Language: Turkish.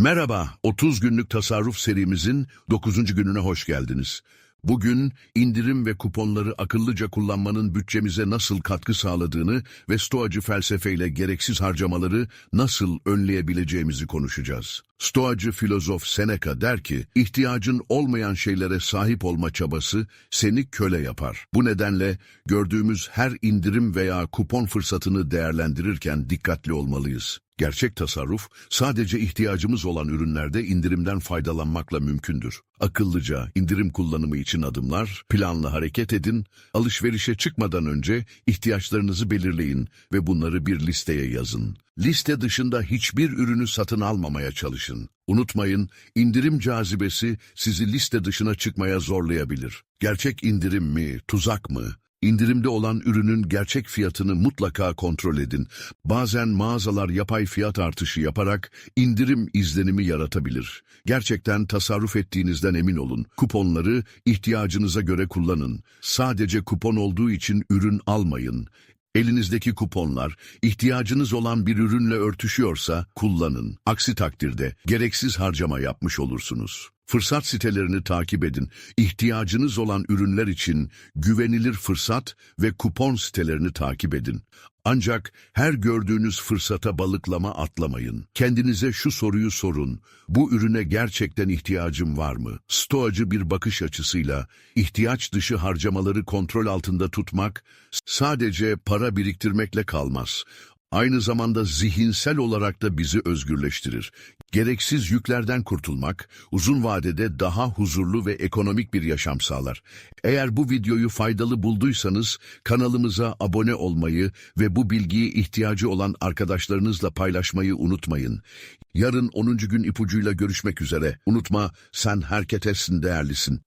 Merhaba, 30 günlük tasarruf serimizin 9. gününe hoş geldiniz. Bugün indirim ve kuponları akıllıca kullanmanın bütçemize nasıl katkı sağladığını ve stoacı felsefeyle gereksiz harcamaları nasıl önleyebileceğimizi konuşacağız. Stoacı filozof Seneca der ki, ihtiyacın olmayan şeylere sahip olma çabası seni köle yapar. Bu nedenle gördüğümüz her indirim veya kupon fırsatını değerlendirirken dikkatli olmalıyız. Gerçek tasarruf sadece ihtiyacımız olan ürünlerde indirimden faydalanmakla mümkündür. Akıllıca indirim kullanımı için adımlar, planlı hareket edin, alışverişe çıkmadan önce ihtiyaçlarınızı belirleyin ve bunları bir listeye yazın. Liste dışında hiçbir ürünü satın almamaya çalışın. Unutmayın, indirim cazibesi sizi liste dışına çıkmaya zorlayabilir. Gerçek indirim mi, tuzak mı? İndirimde olan ürünün gerçek fiyatını mutlaka kontrol edin. Bazen mağazalar yapay fiyat artışı yaparak indirim izlenimi yaratabilir. Gerçekten tasarruf ettiğinizden emin olun. Kuponları ihtiyacınıza göre kullanın. Sadece kupon olduğu için ürün almayın. Elinizdeki kuponlar ihtiyacınız olan bir ürünle örtüşüyorsa kullanın. Aksi takdirde gereksiz harcama yapmış olursunuz. Fırsat sitelerini takip edin. İhtiyacınız olan ürünler için güvenilir fırsat ve kupon sitelerini takip edin. Ancak her gördüğünüz fırsata balıklama atlamayın. Kendinize şu soruyu sorun. Bu ürüne gerçekten ihtiyacım var mı? Stoacı bir bakış açısıyla ihtiyaç dışı harcamaları kontrol altında tutmak sadece para biriktirmekle kalmaz. Aynı zamanda zihinsel olarak da bizi özgürleştirir. Gereksiz yüklerden kurtulmak, uzun vadede daha huzurlu ve ekonomik bir yaşam sağlar. Eğer bu videoyu faydalı bulduysanız kanalımıza abone olmayı ve bu bilgiyi ihtiyacı olan arkadaşlarınızla paylaşmayı unutmayın. Yarın 10. gün ipucuyla görüşmek üzere. Unutma sen herketesin değerlisin.